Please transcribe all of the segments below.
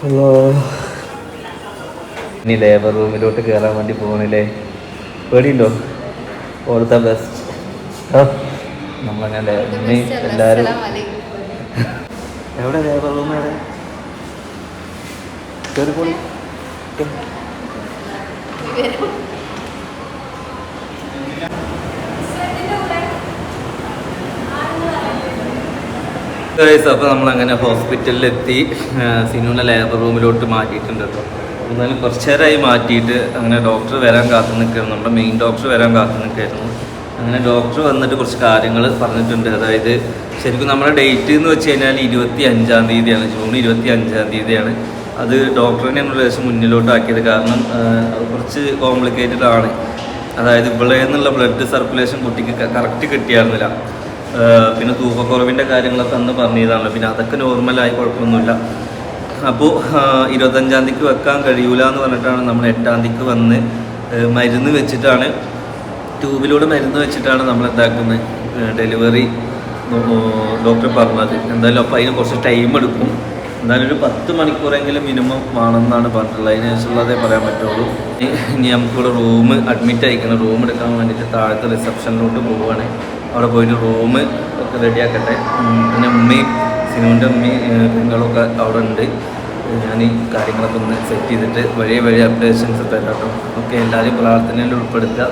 Hello. ഇനി labour റൂമിലോട്ട് കയറാൻ വേണ്ടി പോകണില്ലേ പേടിയുണ്ടോ? ഓൾ ദ ബെസ്റ്റ് നമ്മളങ്ങനെ ഇനി എല്ലാവരും എവിടെ ലേബർ റൂം എവിടെ കയറിപ്പോളി അപ്പോൾ നമ്മൾ അങ്ങനെ ഹോസ്പിറ്റലിൽ എത്തി സിനുവിനെ ലേബർ റൂമിലോട്ട് മാറ്റിയിട്ടുണ്ട് കേട്ടോ എന്നാലും കുറച്ച് നേരമായി മാറ്റിയിട്ട് അങ്ങനെ ഡോക്ടർ വരാൻ കാത്തു നിൽക്കുകയായിരുന്നു നമ്മുടെ മെയിൻ ഡോക്ടർ വരാൻ കാത്തു നിൽക്കുകയായിരുന്നു. അങ്ങനെ ഡോക്ടർ വന്നിട്ട് കുറച്ച് കാര്യങ്ങൾ പറഞ്ഞിട്ടുണ്ട്. അതായത് ശരിക്കും നമ്മുടെ ഡേറ്റ് എന്ന് വെച്ച് കഴിഞ്ഞാൽ ഇരുപത്തി അഞ്ചാം തീയതിയാണ് ജൂൺ ഇരുപത്തി അഞ്ചാം തീയതിയാണ്. അത് ഡോക്ടറിനെ നമ്മൾ ലേശം മുന്നിലോട്ട് ആക്കിയത് കാരണം കുറച്ച് കോംപ്ലിക്കേറ്റഡ് ആണ്. അതായത് ഇവിടെ നിന്നുള്ള ബ്ലഡ് സർക്കുലേഷൻ കുട്ടിക്ക് കറക്റ്റ് കിട്ടിയായിരുന്നില്ല. പിന്നെ തൂക്കക്കുറവിന്റെ കാര്യങ്ങളൊക്കെ അന്ന് പറഞ്ഞതാണല്ലോ. പിന്നെ അതൊക്കെ നോർമലായി കുഴപ്പമൊന്നുമില്ല. അപ്പോൾ ഇരുപത്തഞ്ചാം തീയതിക്ക് വെക്കാൻ കഴിയൂല എന്ന് പറഞ്ഞിട്ടാണ് നമ്മൾ എട്ടാം തീയതിക്ക് വന്ന് മരുന്ന് വെച്ചിട്ടാണ് ട്യൂബിലൂടെ മരുന്ന് വെച്ചിട്ടാണ് നമ്മൾ എന്താക്കുന്നത് ഡെലിവറി ഡോക്ടർ പറഞ്ഞത്. എന്തായാലും അപ്പോൾ അതിന് കുറച്ച് ടൈം എടുക്കും. എന്തായാലും ഒരു പത്ത് മണിക്കൂറെങ്കിലും മിനിമം വേണമെന്നാണ് പറഞ്ഞിട്ടുള്ളത്. അതിന് ശേഷമുള്ളതേ പറയാൻ പറ്റുള്ളൂ. ഇനി നമുക്കിവിടെ റൂം അഡ്മിറ്റ് ആയിക്കണം റൂം എടുക്കാൻ വേണ്ടിയിട്ട് താഴത്തെ റിസപ്ഷനിലോട്ട് പോവുകയാണ്. അവിടെ പോയിട്ട് റൂം ഒക്കെ റെഡിയാക്കട്ടെ പിന്നെ ഉമ്മയും സിനുവിന്റെ ഉമ്മയും പെങ്ങളൊക്കെ അവിടെ ഉണ്ട്. ഞാൻ ഈ കാര്യങ്ങളൊക്കെ ഒന്ന് സെറ്റ് ചെയ്തിട്ട് വലിയ വലിയ അപ്ഡേഷൻസ് തരാം കേട്ടോ. ഓക്കെ എല്ലാവരും പ്രാർത്ഥനയിൽ ഉൾപ്പെടുത്തുക.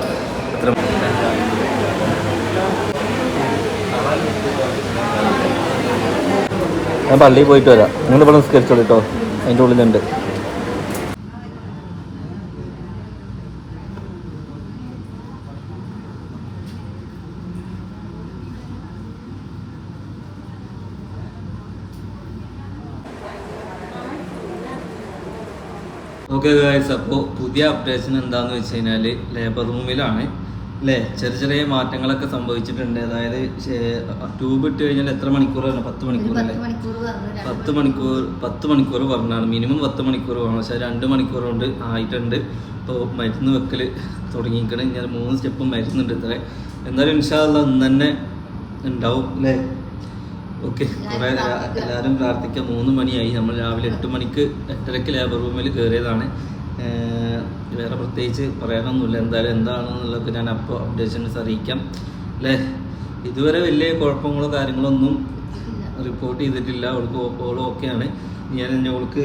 ഞാൻ പള്ളിയിൽ പോയിട്ട് വരാം. നിങ്ങൾ ഇവിടെ നിസ്കരിച്ചോളൂ കേട്ടോ. അതിന്റെ ഉള്ളിലുണ്ട്. ഓക്കെ ഗായ്സ് അപ്പോൾ പുതിയ അപ്ഡേഷൻ എന്താന്ന് വെച്ച് കഴിഞ്ഞാൽ ലേബർ റൂമിലാണ് അല്ലേ ചെറിയ ചെറിയ മാറ്റങ്ങളൊക്കെ സംഭവിച്ചിട്ടുണ്ട്. അതായത് ട്യൂബ് ഇട്ട് കഴിഞ്ഞാൽ എത്ര മണിക്കൂർ മണിക്കൂറാണ് പത്ത് മണിക്കൂർ അല്ലേ? പത്ത് മണിക്കൂർ പത്ത് മണിക്കൂർ പറഞ്ഞാണ്. മിനിമം പത്ത് മണിക്കൂർ വേണം. പക്ഷേ രണ്ട് മണിക്കൂർ കൊണ്ട് ആയിട്ടുണ്ട്. ഇപ്പോൾ മരുന്ന് വെക്കൽ തുടങ്ങിയിരിക്കണം. ഞാൻ മൂന്ന് സ്റ്റെപ്പ് മരുന്നുണ്ട് ഇത്ര. എന്തായാലും ഇൻഷാല്ല ഇന്ന് തന്നെ ഉണ്ടാവും. അല്ലേ ഓക്കെ കുറേ എല്ലാവരും പ്രാർത്ഥിക്കാം. മൂന്ന് മണിയായി. നമ്മൾ രാവിലെ എട്ട് മണിക്ക് എട്ടരയ്ക്ക് ലേബർ റൂമിൽ കയറിയതാണ്. വേറെ പ്രത്യേകിച്ച് പറയാനൊന്നുമില്ല. എന്തായാലും എന്താണെന്നുള്ളതൊക്കെ ഞാൻ അപ്പോൾ അപ്ഡേഷൻസ് അറിയിക്കാം. അല്ലേ ഇതുവരെ വലിയ കുഴപ്പങ്ങളോ കാര്യങ്ങളോ ഒന്നും റിപ്പോർട്ട് ചെയ്തിട്ടില്ല. അവൾക്ക് ഓപ്പോളും ഒക്കെയാണ് ഞാൻ അവൾക്ക്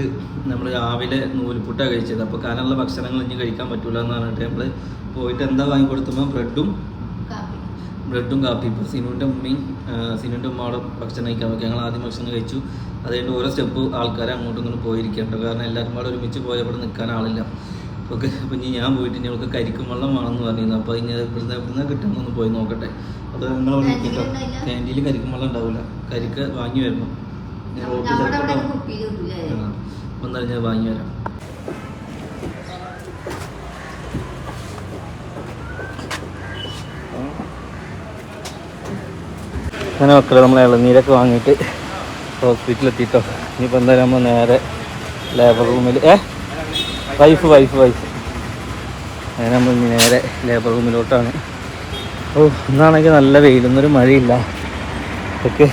നമ്മൾ രാവിലെ നൂൽപുട്ടാണ് കഴിച്ചത്. അപ്പോൾ കാനുള്ള ഭക്ഷണങ്ങൾ ഇനി കഴിക്കാൻ പറ്റൂല എന്ന് പറഞ്ഞിട്ട് നമ്മൾ പോയിട്ട് എന്താ വാങ്ങിക്കൊടുത്തുമ്പോൾ ബ്രെഡും ബ്രെഡും കാപ്പി ഇപ്പോൾ സിനുവിന്റെ ഉമ്മയും സിനുവിന്റെ സിനുവിന്റെ അവിടെ ഭക്ഷണം കഴിക്കാൻ നോക്കി ഞങ്ങൾ ആദ്യം ഭക്ഷണം കഴിച്ചു. അതുകൊണ്ട് ഓരോ സ്റ്റെപ്പ് ആൾക്കാരെ അങ്ങോട്ടും ഇങ്ങോട്ടും പോയിരിക്കേണ്ട. കാരണം എല്ലാവരും കൂടെ ഒരുമിച്ച് പോയ ഇവിടെ നിൽക്കാൻ ആളില്ല. ഓക്കെ അപ്പം ഇനി ഞാൻ പോയിട്ട് ഞങ്ങൾക്ക് കരിക്കും വെള്ളം വേണമെന്ന് പറഞ്ഞിരുന്നു. അപ്പോൾ ഇനി ഇവിടുന്ന് ഇവിടുന്ന് കിട്ടുമെന്നൊന്ന് പോയി നോക്കട്ടെ. അത് നിങ്ങൾ അവിടെ ഇരിക്കട്ടോ ക്യാന്റീനിൽ കരിക്കും വെള്ളം ഉണ്ടാവില്ല. കരിക്ക് വാങ്ങി വരണം. റോട്ടിൽ ചിലപ്പോൾ അപ്പോൾ ഞാൻ വാങ്ങി വരാം. അങ്ങനെ മക്കളെ നമ്മൾ ഇളനീരൊക്കെ വാങ്ങിയിട്ട് ഹോസ്പിറ്റലിൽ എത്തിയിട്ടോ ഇനിയിപ്പോൾ എന്തായാലും നമ്മൾ നേരെ ലേബർ റൂമിൽ ഏ? വൈഫ് വൈഫ് വൈഫ് അങ്ങനെ നമ്മൾ നേരെ ലേബർ റൂമിലോട്ടാണ് ഓ ഇന്നാണെങ്കിൽ നല്ല വെയിലൊന്നൊരു മഴയില്ല. ഓക്കെ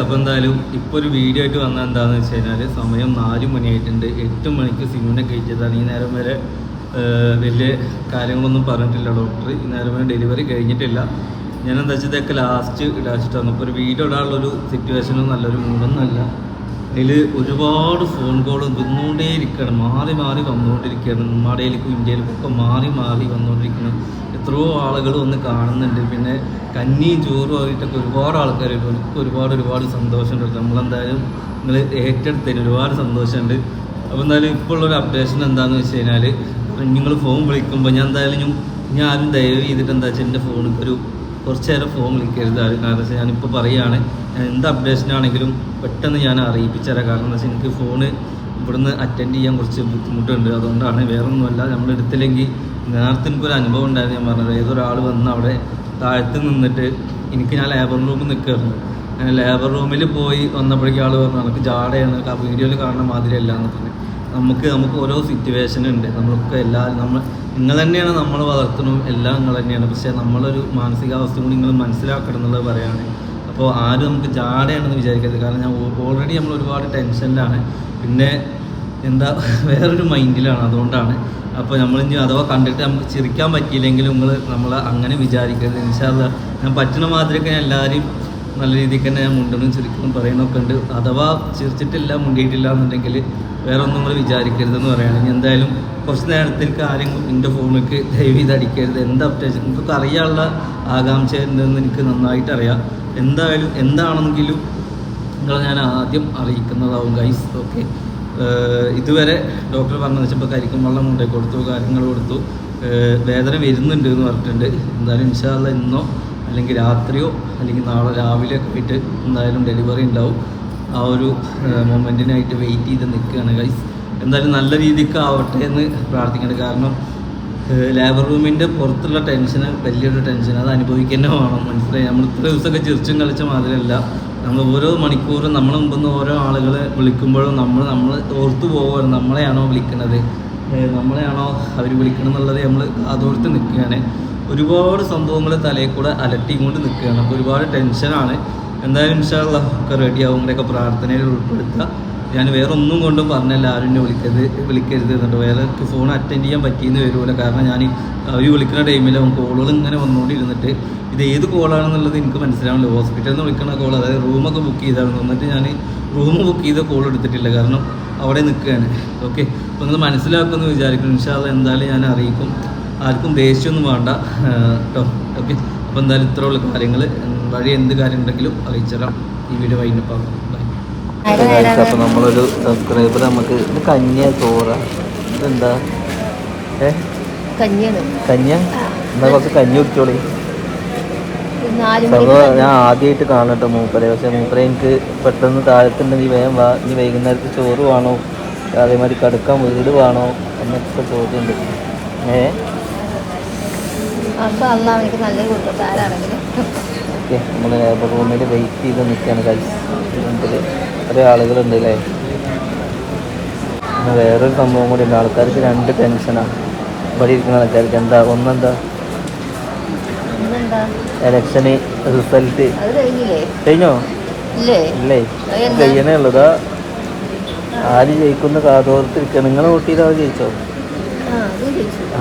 അപ്പോൾ എന്തായാലും ഇപ്പോൾ ഒരു വീഡിയോ ആയിട്ട് വന്നത് എന്താണെന്ന് വെച്ച് കഴിഞ്ഞാൽ സമയം നാല് മണിയായിട്ടുണ്ട് എട്ട് മണിക്ക് സിമിനെ കഴിച്ചതാണ് ഈ നേരം വരെ വലിയ കാര്യങ്ങളൊന്നും പറഞ്ഞിട്ടില്ല ഡോക്ടർ. ഈ നേരം വരെ ഡെലിവറി കഴിഞ്ഞിട്ടില്ല. ഞാൻ എന്താ വെച്ചാൽ ഇതൊക്കെ ലാസ്റ്റ് ഇടാച്ചിട്ടാണ്. അപ്പോൾ ഒരു വീഡിയോ ഇടാനുള്ളൊരു സിറ്റുവേഷനും നല്ലൊരു മൂടൊന്നുമല്ല അതിൽ ഒരുപാട് ഫോൺ കോളും വന്നുകൊണ്ടേ ഇരിക്കുകയാണ് മാറി മാറി വന്നുകൊണ്ടിരിക്കുകയാണ് നമ്മടയിലേക്കും ഇന്ത്യയിലേക്കും ഒക്കെ മാറി മാറി വന്നുകൊണ്ടിരിക്കണം എത്രയോ ആളുകൾ വന്ന് കാണുന്നുണ്ട്. പിന്നെ കഞ്ഞിയും ചോറും ആയിട്ടൊക്കെ ഒരുപാട് ആൾക്കാരുണ്ട് എനിക്ക് ഒരുപാട് ഒരുപാട് സന്തോഷമുണ്ട്. നമ്മളെന്തായാലും നിങ്ങൾ ഏറ്റെടുത്തതിന് ഒരുപാട് സന്തോഷമുണ്ട്. അപ്പോൾ എന്തായാലും ഇപ്പോൾ ഉള്ളൊരു അപ്ഡേഷൻ എന്താണെന്ന് വെച്ച് കഴിഞ്ഞാൽ നിങ്ങൾ ഫോൺ വിളിക്കുമ്പോൾ ഞാൻ എന്തായാലും ഞാൻ ആരും ദയവ് ചെയ്തിട്ട് എന്താ വെച്ചാൽ എന്റെ ഫോണിൽ ഒരു കുറച്ച് നേരം ഫോം വിളിക്കരുത് കാരണം വെച്ചാൽ ഞാനിപ്പോൾ പറയുകയാണ് ഞാൻ എന്ത് അപ്ഡേഷൻ ആണെങ്കിലും പെട്ടെന്ന് ഞാൻ അറിയിപ്പിച്ചുതരാം കാരണം എന്താ വെച്ചാൽ എനിക്ക് ഫോണ് ഇവിടുന്ന് അറ്റൻഡ് ചെയ്യാൻ കുറച്ച് ബുദ്ധിമുട്ടുണ്ട്. അതുകൊണ്ടാണ് വേറൊന്നുമല്ല നമ്മൾ എടുത്തില്ലെങ്കിൽ നേരത്തെ എനിക്കൊരു അനുഭവം ഉണ്ടായിരുന്നു ഞാൻ പറഞ്ഞത്. ഏതൊരാൾ വന്ന് അവിടെ താഴത്ത് നിന്നിട്ട് എനിക്ക് ഞാൻ ലേബർ റൂമിൽ നിൽക്കുകയായിരുന്നു അങ്ങനെ ലേബർ റൂമിൽ പോയി വന്നപ്പോഴേക്കും ആൾ പറഞ്ഞു നമുക്ക് ജാടയാണ് ആ വീഡിയോയിൽ കാണുന്ന മാതിരിയല്ല എന്ന് പറഞ്ഞു. നമുക്ക് നമുക്ക് ഓരോ സിറ്റുവേഷൻ ഉണ്ട്. നമ്മളൊക്കെ എല്ലാ നമ്മൾ നിങ്ങൾ തന്നെയാണ് നമ്മൾ വളർത്തണം എല്ലാം നിങ്ങൾ തന്നെയാണ്. പക്ഷേ നമ്മളൊരു മാനസികാവസ്ഥ കൂടി നിങ്ങൾ മനസ്സിലാക്കണം എന്നുള്ളത് പറയുകയാണ് അപ്പോൾ ആരും നമുക്ക് ജാടയാണെന്ന് വിചാരിക്കരുത്. കാരണം ഞാൻ ഓൾറെഡി നമ്മൾ ഒരുപാട് ടെൻഷനിലാണ് പിന്നെ എന്താ വേറൊരു മൈൻഡിലാണ് അതുകൊണ്ടാണ്. അപ്പോൾ നമ്മൾ ഇനി അഥവാ കണ്ടിട്ട് നമുക്ക് ചിരിക്കാൻ പറ്റിയില്ലെങ്കിലും നിങ്ങൾ നമ്മൾ അങ്ങനെ വിചാരിക്കരുത്. ഇൻഷാല്ല ഞാൻ പറ്റുന്ന മാതിരിയൊക്കെ ഞാൻ എല്ലാവരെയും നല്ല രീതിക്ക് തന്നെ ഞാൻ മുണ്ടണം ചിരിക്കണം പറയണമൊക്കെ ഉണ്ട്. അഥവാ ചിരിച്ചിട്ടില്ല മുണ്ടിയിട്ടില്ല എന്നുണ്ടെങ്കിൽ വേറെ ഒന്നും നമ്മൾ വിചാരിക്കരുതെന്ന് പറയുകയാണെങ്കിൽ എന്തായാലും കുറച്ച് നേരത്തേക്ക് ആരെങ്കിലും എന്റെ ഫോണിലേക്ക് ദയവ് ചെയ്ത് അടിക്കരുത്. എന്ത് അപ്ഡേഷൻ നിങ്ങൾക്ക് അറിയാനുള്ള ആകാംക്ഷ ഉണ്ടെന്ന് എനിക്ക് നന്നായിട്ട് അറിയാം. എന്തായാലും എന്താണെങ്കിലും നിങ്ങളെ ഞാൻ ആദ്യം അറിയിക്കുന്നതാവും ഗൈസ് ഓക്കെ ഇതുവരെ ഡോക്ടർ പറഞ്ഞു വെച്ചപ്പോൾ കരിക്കും വെള്ളം കൊണ്ടേ കൊടുത്തു കാര്യങ്ങൾ കൊടുത്തു. വേദന വരുന്നുണ്ട് എന്ന് പറഞ്ഞിട്ടുണ്ട്. എന്തായാലും ഇൻഷാല്ല ഇന്നോ അല്ലെങ്കിൽ രാത്രിയോ അല്ലെങ്കിൽ നാളെ രാവിലെ ഒക്കെ ആയിട്ട് എന്തായാലും ഡെലിവറി ഉണ്ടാവും. ആ ഒരു മൊമെന്റിനായിട്ട് വെയിറ്റ് ചെയ്ത് നിൽക്കുകയാണ്. ഗൈസ് എന്തായാലും നല്ല രീതിക്ക് ആവട്ടെ എന്ന് പ്രാർത്ഥിക്കുന്നുണ്ട് കാരണം ലേബർ റൂമിന്റെ പുറത്തുള്ള ടെൻഷൻ വലിയൊരു ടെൻഷൻ അത് അനുഭവിക്കുക വേണം. മനസ്സിലായി? നമ്മൾ ഇത്ര ദിവസമൊക്കെ ചിരിച്ചും കളിച്ച മാതിരിയല്ല. നമ്മൾ ഓരോ മണിക്കൂറും നമ്മൾ മുമ്പിൽ നിന്ന് ഓരോ ആളുകളെ വിളിക്കുമ്പോഴും നമ്മൾ നമ്മൾ ഓർത്തു പോവുകയാണ്. നമ്മളെയാണോ വിളിക്കണത്? നമ്മളെയാണോ അവർ വിളിക്കണം എന്നുള്ളത് നമ്മൾ അതോർത്ത് നിൽക്കുകയാണ്. ഒരുപാട് സംഭവങ്ങൾ തലയിൽ കൂടെ അലട്ടിക്കൊണ്ട് നിൽക്കുകയാണ്. അപ്പോൾ ഒരുപാട് ടെൻഷനാണ് എന്തായാലും ഇൻഷാല്ല ഒക്കെ റെഡിയാവും പ്രാർത്ഥനയിൽ ഉൾപ്പെടുത്തുക. ഞാൻ വേറെ ഒന്നും കൊണ്ടും പറഞ്ഞല്ല ആരും എന്നെ വിളിക്കരുത് വിളിക്കരുത് എന്നിട്ട് വേറെ ഫോൺ അറ്റൻഡ് ചെയ്യാൻ പറ്റിയെന്ന് വരില്ല കാരണം ഞാൻ അവർ വിളിക്കുന്ന ടൈമിൽ കോളുകൾ ഇങ്ങനെ വന്നുകൊണ്ടിരുന്നിട്ട് ഇത് ഏത് കോളാണെന്നുള്ളത് എനിക്ക് മനസ്സിലാവില്ല ഹോസ്പിറ്റലിൽ നിന്ന് വിളിക്കുന്ന കോൾ അതായത് റൂമൊക്കെ ബുക്ക് ചെയ്താണ് എന്നിട്ട് ഞാൻ റൂം ബുക്ക് ചെയ്ത കോൾ എടുത്തിട്ടില്ല. കാരണം അവിടെ നിൽക്കുകയാണ്. ഓക്കെ അപ്പോൾ നിങ്ങൾ മനസ്സിലാക്കുമെന്ന് വിചാരിക്കുന്നു. ഇൻഷാല്ല എന്തായാലും ഞാൻ അറിയിക്കും. ആർക്കും ദേഷ്യമൊന്നും വേണ്ട. കേട്ടോ ഓക്കെ. അപ്പോൾ എന്തായാലും ഇത്രയുള്ള കാര്യങ്ങൾ വഴി എന്ത് കാര്യം ഉണ്ടെങ്കിലും അറിയിച്ചറാം ഈ വീഡിയോ വൈകിട്ടപ്പാകും അപ്പോൾ അപ്പൊ നമ്മളൊരു സബ്സ്ക്രൈബർ നമുക്ക് കഞ്ഞ തോറ ചോറ. ഇതെന്താ? ഏ? കഞ്ഞ എന്നാ കുറച്ച് കഞ്ഞി കുടിച്ചോളി. ഞാൻ ആദ്യമായിട്ട് കാണട്ടോ മൂപ്പരെ. പക്ഷെ മൂപ്പരെ എനിക്ക് പെട്ടെന്ന് താഴത്തുണ്ടെങ്കിൽ വേഗം വാ. ഇനി വൈകുന്നേരത്ത് ചോറ് വേണോ? അതേമാതിരി കടുക്കാൻ വീട് വേണോ? എന്നൊക്കെ ചോദ്യമുണ്ട് ഏ? അപ്പൊ അല്ല എനിക്ക് നല്ല കൊടുക്കട്ടെ ആരാണെങ്കിലും ഓക്കെ നമ്മൾ ലേബർ റൂമിൽ വെയിറ്റ് ചെയ്ത് നിൽക്കുകയാണ് കഴിച്ച് മുമ്പിൽ കുറേ ആളുകളുണ്ട് അല്ലേ പിന്നെ വേറൊരു സംഭവം കൂടി ഉണ്ട്. ആൾക്കാർക്ക് രണ്ട് ടെൻഷനാണ് ഇവിടെ ഇരിക്കുന്ന ആൾക്കാർക്ക് എന്താ? ഒന്നെന്താ? എലക്ഷന് റിസൾട്ട് കഴിഞ്ഞോ? ഇല്ലേ? കഴിയണേ ഉള്ളതാ ആര് ജയിക്കുന്ന കാതോർത്തിരിക്കുക നിങ്ങൾ വോട്ട് ചെയ്താൽ ജയിച്ചോ?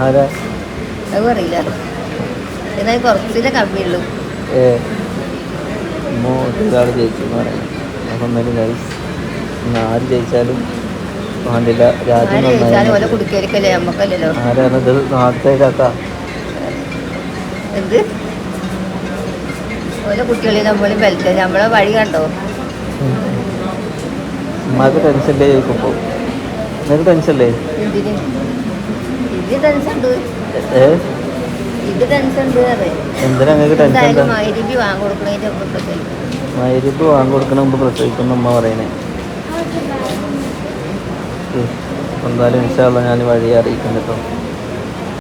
ആരാ? അറിയില്ല. എന്നാൽ കുറച്ചിലെ കമ്മിയുള്ളൂ. ഒരാൾ ജയിച്ചു എന്ന് പറയുന്നത് അപ്പം എന്നാലും ഗൈസ് ഇന്ന് ആര് ജയിച്ചാലും വേണ്ടില്ല. രാജ്യം ആരാണ് ഇത് കാക്ക? എന്ത്? ഓല കുട്ടികളെ നമ്മൾ ബെൽറ്റ് നമ്മളെ വഴി കണ്ടോ? ഉമ്മാക്ക് ടെൻഷന്റെ ചോദിക്കുമ്പോൾ നിനക്ക് ടെൻഷല്ലേ എന്തിന് ഇത് ടെൻഷൻ ഉണ്ട് പറയും എന്തിനാ നിങ്ങൾക്ക് ടെൻഷൻ മുമ്പ് പ്രസവിക്കുന്ന അമ്മ പറയണേ എന്തായാലും ഇൻഷാള്ള ഞാൻ വഴി അറിയിക്കും കേട്ടോ